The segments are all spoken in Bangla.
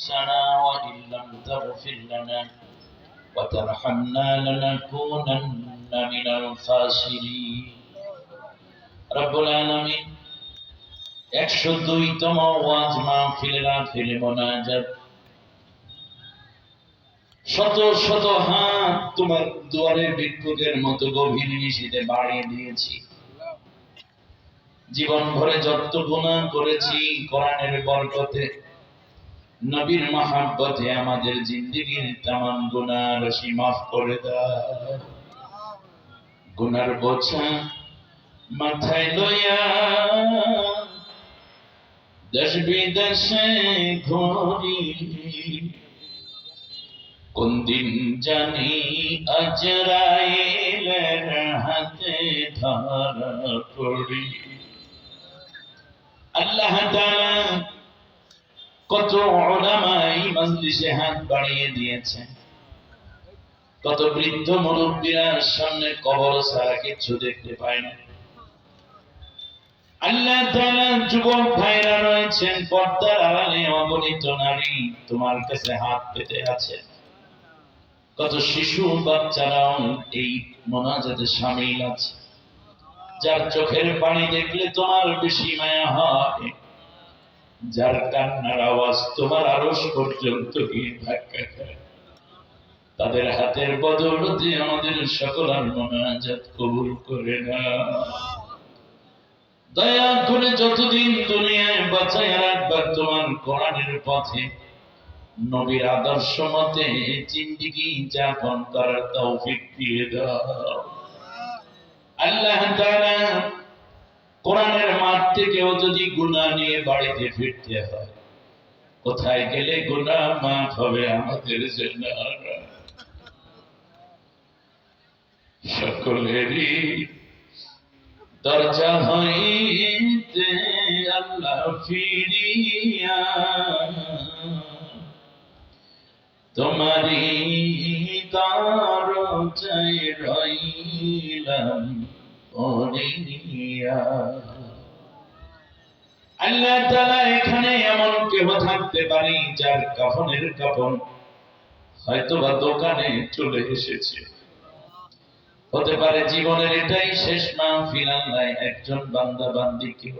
أنفسنا وإن لم تغفر لنا وترحمنا لنكونن من الخاسرين رب العالمين একশো দুইতম ওয়াজ মাহফিলের আখেরে মোনাজাত শত শত হাত তোমার দুয়ারের ভিক্ষুকের মতো গভীর নিশীতে বাড়িয়ে দিয়েছি জীবন ভরে যত গুণা করেছি কোরআনের বরকতে নবীর মহাব্বতে আমাদের জিন্দিগির তামাম গুনাহ রাশি মাফ করে দাও। গুনার বোঝা মাথায় লইয়া দেশ বিদেশে ঘুরি। কোন দিন জানি আজরাইলের হাতে ধরা পড়ি। আল্লাহ তাআলা কত ওলামা এই মজলিসে হাত বাড়িয়ে দিয়েছেন। কত বৃদ্ধ মুরব্বীরা সামনে কবর ছাড়া কিছু দেখতে পায় না। আল্লাহ তাআলা যুবক ভাইরা রয়েছেন, পর্দার আড়ালে অগণিত নারী তোমার কাছে হাত পেতে আছে। কত শিশু বাচ্চারাও এই মোনাজাতে সামিল আছে। যার চোখের পানি দেখলে তোমার বেশি মায়া হয়। যার কান্নার আওয়াজ তোমার আরস পর্যন্ত গিয়ে ধাক্কা খায়। তাদের হাতের বদৌলতে আমাদের সকলার মোনাজাত কবুল করে না। দয়া করে যতদিন দুনিয়ায় বাঁচায় রাখবার তোমার কোরআনের পথে, নবীর আদর্শ মতে জিন্দিগি যাপন করার তৌফিক দিয়ে দাও। আল্লাহ তাআলা কোরআনের মাঠ থেকেও যদি গুনাহ নিয়ে বাড়িতে ফিরতে হয়, কোথায় গেলে গুনাহ মাফ হবে আমাদের জন্য? সকলেরই দরজা হইতে আল্লাহ ফিরিয়া তোমারি দরজায় রইলাম। আল্লাহ তাআলা এখানে এমন কেহ থাকতে পারি যার কাফনের দোকানে চলে এসেছে। হতে পারে জীবনের এটাই শেষ মাহফিল, আল্লাহ একজন বান্দা বান্দি কেউ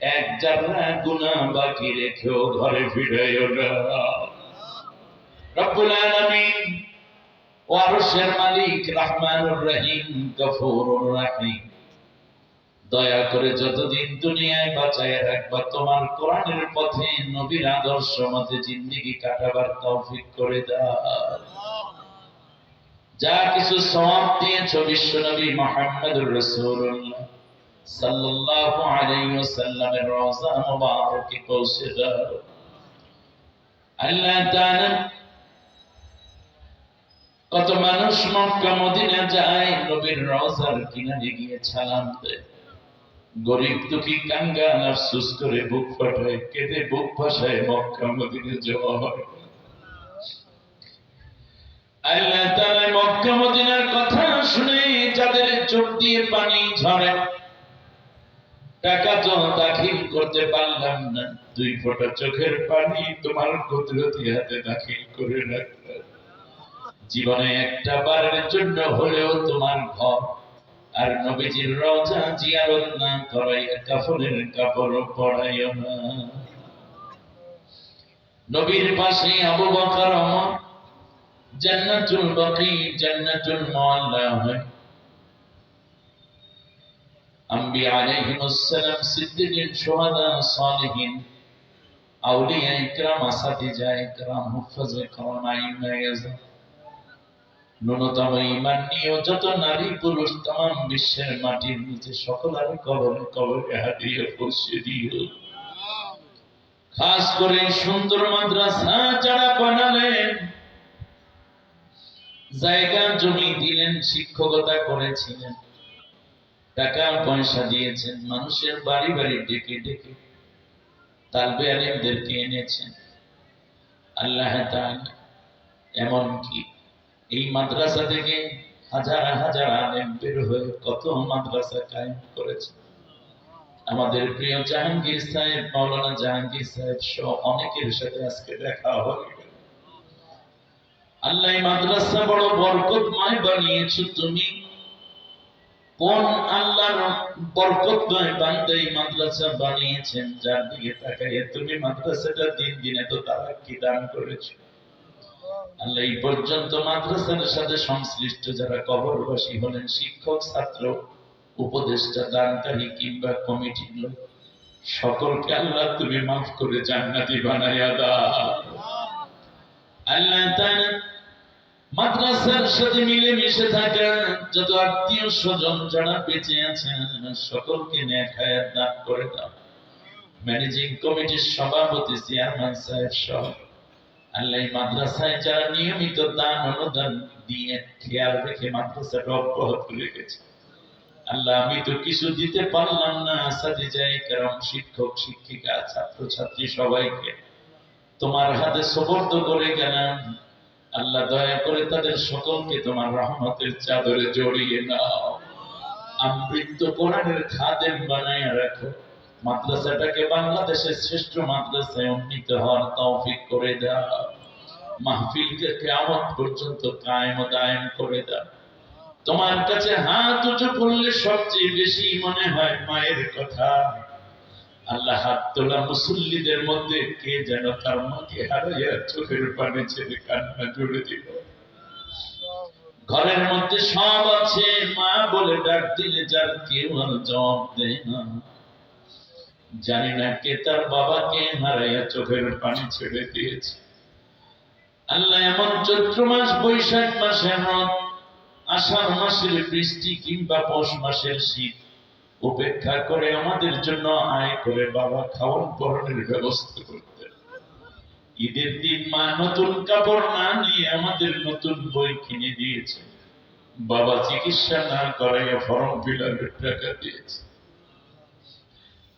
এক জাররা গুনাহ বাকি রেখেও ঘরে ফিরে না। রব্বুল আলামিন ও মালিক রহমানুর রহিম, গফুরুর রহিম। দয়া করে যতদিন দুনিয়ায় বাঁচায় রাখবা, তোমার কোরআনের পথে নবীর আদর্শ মতে জিন্দেগি কাটাবার তৌফিক করে দাও। যা কিছু সওয়াব দিয়েছ বিশ্ব নবী মুহাম্মদুর রাসূলুল্লাহ, সাল্লাল্লাহু আলাইহি ওয়াসাল্লামের রওজা মুবারকে পৌঁছে দাও। আল্লাহ তাআলা কত মানুষ মক্কা মদিনা যায়, নবীর রওজার কিনারে গিয়ে সালাম দেয়। গরিব দুঃখী কাঙ্গাল আফসোস করে বুক ফাটায়, কেঁদে বুক ভাসায় মক্কা মদিনা যাওয়া হয়। আল্লাহ মক্কা মদিনার কথা শুনে যাদের চোখ দিয়ে পানি ঝরে, টাকা তো দাখিল করতে পারলাম না। দুই ফোঁটা চোখের পানি তোমার কুদরতি হাতে দাখিল করে রাখলাম। জীবনে একটা বারের জন্য হলেও তোমার ঘর। আর নবীজির রওজা জিয়ারত না করাইয়া কাফনের কাপড় পড়াইও না। নবীর পাশে আবু বকর ওমর, জান্নাতুল বাকি, জান্নাতুল মুআল্লা হয়। আম্বিয়া আলাইহিমুস সালাম সিদ্দিকিন শুহাদা সালিহিন আউলিয়া ইকরাম আসাতিজা ইকরাম হুফাজে কারাম আইমা ইয়াজা ন্যূনতম ইমান নিয়ে যত নারী পুরুষ তাম বিশ্বের মাটির নিচে সকলের কবরে কবরে হারিয়ে পৌঁছে দিও খাস করে সুন্দর মাদ্রাসা যারা বানালেন, জায়গা জমি দিলেন, শিক্ষকতা করেছিলেন, টাকা পয়সা দিয়েছেন, মানুষের বাড়ি বাড়ি ডেকে ডেকে তালবে আলিমদেরকে এনেছেন। আল্লাহ তাআলা এমনকি এই মাদ্রাসা থেকে হাজার হাজার আলেম বের হয়ে কত মাদ্রাসা কায়েম করেছে। আমাদের প্রিয় জাহাঙ্গীর সাহেব, মাওলানা জাহাঙ্গীর সাহেব সহ অনেকের সাথে আজকে দেখা হয়ে আল্লাহ মাদ্রাসা বড় বরকতময় বানিয়েছো। তুমি কোন আল্লাহর বরকতময় বান্দা এই মাদ্রাসা বানিয়েছেন? যার দিকে তাকাইয়ে তুমি মাদ্রাসাটা দিন দিনে তো তারা কি দান করেছ। এই পর্যন্ত মাদ্রাসার সাথে সংশ্লিষ্ট যারা কবরবাসী হলেন, শিক্ষক, ছাত্র, উপদেষ্টা, দানকারী কিংবা কমিটির লোক, সকলকে আল্লাহ তুমি মাফ করে জান্নাতি বানাইয়া দাও। আল্লাহ মাদ্রাসার সাথে মিলে মিশে যত আত্মীয় স্বজন যারা বেঁচে আছেন, সকলকে নেক হায়াত দান করে দাও। ম্যানেজিং কমিটির সভাপতি, চেয়ারম্যান সাহেব সহ আল্লাহ মাদ্রাসায় যারা নিয়মিত দান অনুদান দিয়ে খেয়াল রেখে মাদ্রাসাটা অব্যাহত রেখেছে। আল্লাহ, আমি তো কিছু দিতে পারলাম না যাই, কারণ শিক্ষক, শিক্ষিকা ছাত্র ছাত্রী সবাইকে তোমার হাতে সোপর্দ করে গেলাম। আল্লাহ, দয়া করে তাদের সকলকে তোমার রহমতের চাদরে জড়িয়ে নাও আমৃত্য কোরআনের খাদেম বানায় রাখো। মাদ্রাসাটাকে বাংলাদেশের শ্রেষ্ঠ মাদ্রাসায় উন্নীত হওয়ার তৌফিক করে দাও মাহফিলকে কেমন পর্যন্ত কায়েম দায়েম করে দাও তোমার কাছে হাত উঁচু করলে সবচেয়ে বেশি মনে হয় মায়ের কথা। আল্লাহ হাত তোলা মুসল্লিদের মধ্যে কে যেন তার মাকে হারাইয়া চোখের পানি ছেড়ে কান্না জুড়ে দিল। ঘরের মধ্যে সব আছে, মা বলে ডাক দিলে যার কেউ জবাব দেয় না। জানি না কে তার বাবাকে হারাইয়া চোখের পানি ছেড়ে দিয়েছে। আল্লাহ এমন চৈত্র মাস, বৈশাখ মাসের রথ, আষাঢ় মাসের বৃষ্টি কিংবা পৌষ মাসের শীত উপেক্ষা করে আমাদের জন্য আয় করে বাবা খাওয়ান পরনের ব্যবস্থা করতেন ঈদের দিন মা নতুন কাপড় না নিয়ে আমাদের নতুন বই কিনে দিয়েছে। বাবা চিকিৎসা না করাইয়া ফর্ম ফিল টাকা দিয়েছে।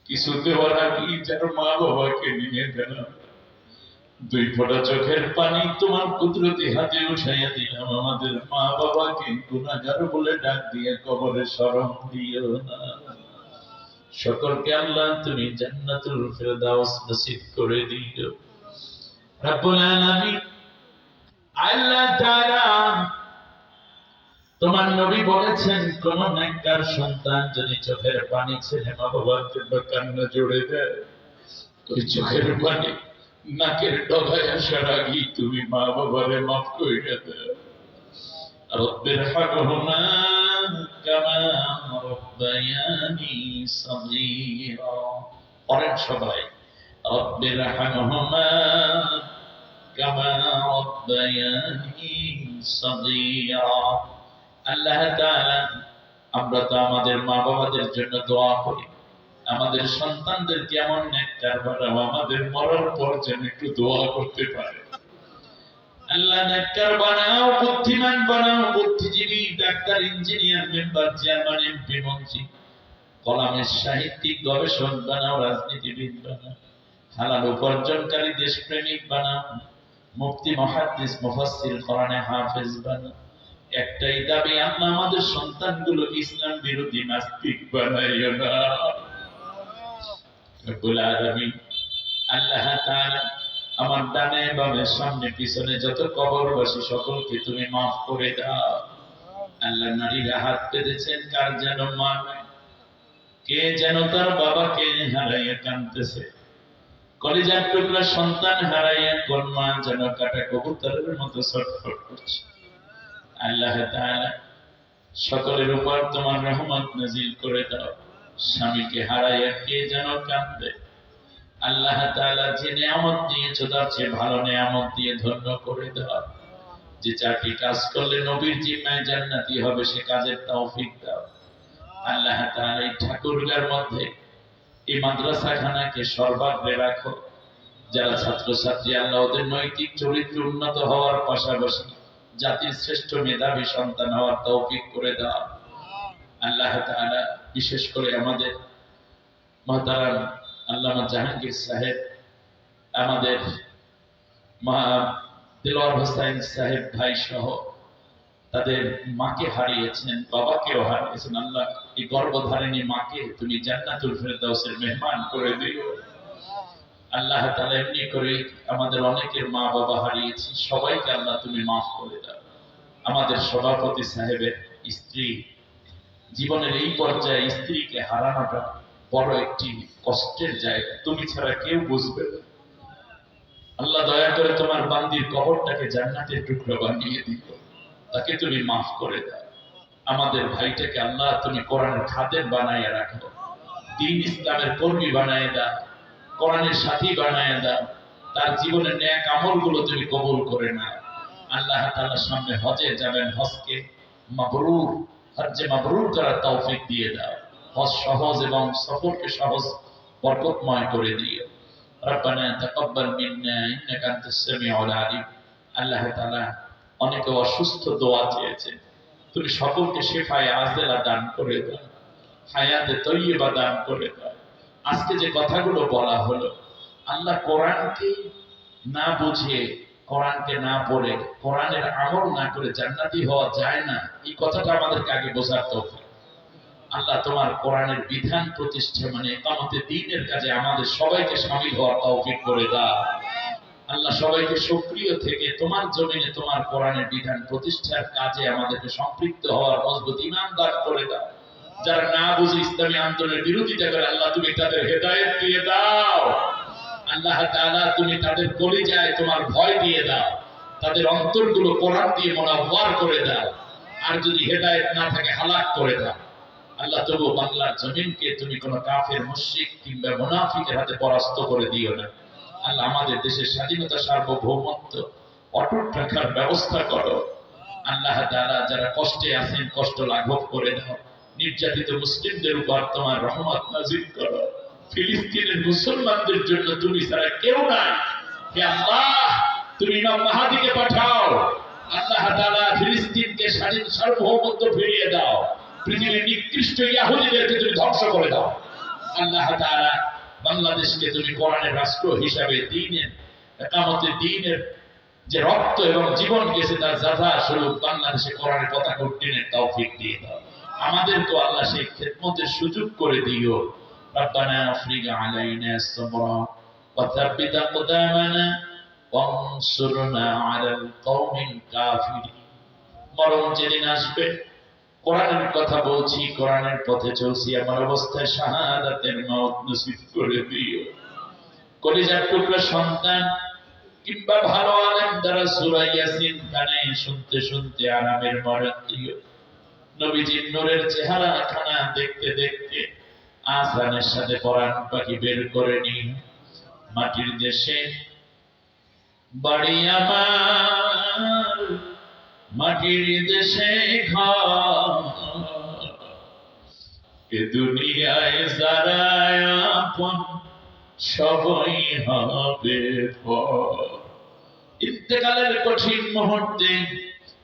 কিছু দেওয়ার আগেই যেন মা বাবাকে নিয়ে গেলাম দুই ফোঁটা চোখের পানি তোমার কুদরতি হাতে উঠাইয়া দিলাম। আমাদের মা বাবাকে গুণাগার বলে ডাক দিয়ে কবরে স্মরণ দিও না। সকলকে আল্লাহ তুমি জান্নাতুল ফেরদাউস নসিব করে দিও। রব্বুল আলামিন, আল্লাহ তাআলা তোমার নবী বলেছেন, কোন নেককার সন্তান যদি চোখের পানি ছেড়ে মা বাবার জন্য কান্না জুড়ে দেয়, ওই চোখের পানি নাকের ডগায় আসার আগেই তুমি মা বাবারে মাফ করে রব্বির সবাই, রব্বির কামা রব্বায়ানি আল্লাহ আমরা তো আমাদের মা বাবাদের জন্য দোয়া করি। আমাদের সন্তানদের এমন নেককার বানাও আমাদের যেন একটু দোয়া করতে পারে। আল্লাহ নেককার বানাও, বুদ্ধিমান বানাও, বুদ্ধিজীবী, doctor, engineer, member, chairman, MP, মন্ত্রী, কলামের সাহিত্যিক, গবেষক বানাও, রাজনীতিবিদ বানাও, হালাল উপার্জনকারী, দেশপ্রেমিক বানাও, মুফতি, মহাদ্দিস, মুফাসসির, কোরআনে হাফেজ বানাও। একটাই দাবি, আল্লাহ আমাদের সন্তানগুলো ইসলাম বিরোধী নাস্তিক বানাইও না। আল্লাহ আমার ডানে বামে সামনে পিছনে যত সকলকে তুমি মাফ করে দাও। আল্লাহ নারীরা হাত পেতেছেন কার যেন মা কে যেন তার বাবাকে হারাইয়া কাঁদতেছে? কলিজার টুকরা সন্তান হারাইয়া কোন মা যেন কাটা কবুতরের মতো ছটফট করছে। আল্লাহ সকলের উপর তোমার রহমত নাজিল করে দাও। স্বামীকে হারাইয়া কে যেন কাঁদবে আল্লাহ তাআলা যে নিয়ামত দিয়েছ তার চেয়ে ভালো নিয়ামত দিয়ে ধন্য করে দাও। যে চারটি কাজ করলে নবীর জিম্মায় জান্নাতি হবে, সে কাজের তৌফিক দাও। আল্লাহ তাআলা এই ঠাকুরগার মধ্যে এই মাদ্রাসাখানাকে সর্বাগ্রে রাখো। যারা ছাত্রছাত্রী, আল্লাহ ওদের নৈতিক চরিত্র উন্নত হওয়ার পাশাপাশি জাতির শ্রেষ্ঠ মেধাবী সন্তান হওয়ার তৌফিক করে দাও। আল্লাহ তাআলা বিশেষ করে আমাদের মহতারাম আল্লামা জাহাঙ্গীর সাহেব, আমাদের মহা দিলওয়ার হোসাইন সাহেব ভাই সহ তাদের মাকে হারিয়েছেন, বাবাকেও হারিয়েছেন। আল্লাহ এই গর্ভধারিণী মাকে তুমি জান্নাতুল ফেরদাউসের মেহমান করে দিও। আল্লাহ তাআলা এমনি করে আমাদের অনেকের মা বাবা হারিয়েছি, সবাইকে আল্লাহ তুমি মাফ করে দাও। আমাদের সভাপতি সাহেবের স্ত্রী, জীবনের এই পর্যায়ে স্ত্রীকে হারানোটা বড় একটি কষ্টের জায়গা। তুমি ছাড়া কেউ বুঝবে না। আল্লাহ দয়া করে তোমার বান্দির কবরটাকে জান্নাতের টুকরো বানিয়ে দিও তাকে তুমি মাফ করে দাও। আমাদের ভাইটাকে আল্লাহ তুমি কোরআনের খাদের বানাইয়া রাখো। দিন ইসলামের কর্মী বানায় দাও। কোরআনের সাথী বানায় দাও। তার জীবনের ন্যাক আমলগুলো তুমি কবুল করে নাও। আল্লাহ তাআলার সামনে হজে যাবেন, হজকে মাবরুর, হজ্জে মাবরুর করার তৌফিক দিয়ে দাও। হজ সহজ এবং সফরকে সহজ, বরকতময় করে দিও। রব্বানা তাকাব্বাল মিন্না ইন্নাকা আনতাস সামিউল আলিম। আল্লাহ তাআলা অনেকে অসুস্থ দোয়া চেয়েছে। তুমি সকলকে শেফায়ে আজেলা দান করে দাও। হায়াতে তৈয়বা দান করে দাও। আজকে যে কথাগুলো বলা হলো, আল্লাহ কোরআনকে না বুঝে, কোরআনকে না পড়ে কোরআনের আমল না করে জান্নাতি হওয়া যায় না, এই কথাটা আমাদেরকে আগে বোঝার তৌফিক। আল্লাহ তোমার কোরআনের বিধান প্রতিষ্ঠা মানে একামতে দিনের কাজে আমাদের সবাইকে শামিল হওয়ার তৌফিক করে দাও। আল্লাহ সবাইকে সক্রিয় থেকে তোমার জমিনে তোমার কোরআনের বিধান প্রতিষ্ঠার কাজে আমাদেরকে সম্পৃক্ত হওয়ার মজবুত ইমান দান করে দাও। যারা না বুঝে ইসলামী আন্দোলনের বিরোধিতা করে, আল্লাহ তুমি তাদের হেদায়েত দিয়ে দাও। আল্লাহ তুমি তাদের কলিজায় তোমার ভয় দিয়ে দাও। তাদের অন্তরগুলো কোরআন দিয়ে মনোভার করে দাও। আর যদি হেদায়েত না থাকে, হালাক করে দাও। আল্লাহ তবু বাংলার জমিনকে তুমি কোন কাফের, মুশরিক কিংবা মুনাফিকের হাতে পরাস্ত করে দিও না। আল্লাহ, আমাদের দেশের স্বাধীনতা সার্বভৌমত্ব অটুট রাখার ব্যবস্থা করো। আল্লাহ তাআলা যারা কষ্টে আছেন, কষ্ট লাঘব করে দাও। নির্যাতিত মুসলিমদের উপর তোমার রহমত নাজিল করো। ফিলিস্তিনের মুসলমানদের জন্য তুমি ছাড়া কেউ নাই। হে আল্লাহ, তুমি ইমাম মাহাদিকে পাঠাও। আল্লাহ তাআলা ফিলিস্তিনকে স্বাধীন সার্বভৌমত্ব ফিরিয়ে দাও। পৃথিবীর নিকৃষ্ট তুমি ধ্বংস করে দাও। আল্লাহ তাআলা বাংলাদেশকে তুমি কোরআনের রাষ্ট্র হিসাবে দিনের, একামতের দিনের যে রক্ত এবং জীবন গেছে তার যাথা স্বরূপ বাংলাদেশে কোরআনের পতাকা উত্তীর্ণের তৌফিক দিয়ে দাও। আমাদের তো আল্লাহ সেই খেদমতের সুযোগ করে দিও ربنا افرغ علينا صبرا وثبت اقدامنا وانصرنا على القوم الكافرين মরণ যেদিন আসবে কোরআনের কথা বলছি কোরআনের পথে চলছি আমার অবস্থায় শাহাদাতের মত নসিব করে দিও কলিজার টুকরা সন্তান কিংবা ভালো আলেম দ্বারা সূরা ইয়াসিন কানে শুনতে শুনতে আরামের মরণ দিও নবীজির নূরের চেহারা খানা দেখতে দেখতে আসানের সাথে পরাণ পাখি বের করে নিন মাটির দেশে, বাড়ি আমার মাটির দেশে ঘর। দুনিয়ায় যারা সবই হবে ইন্তেকালের কঠিন মুহূর্তে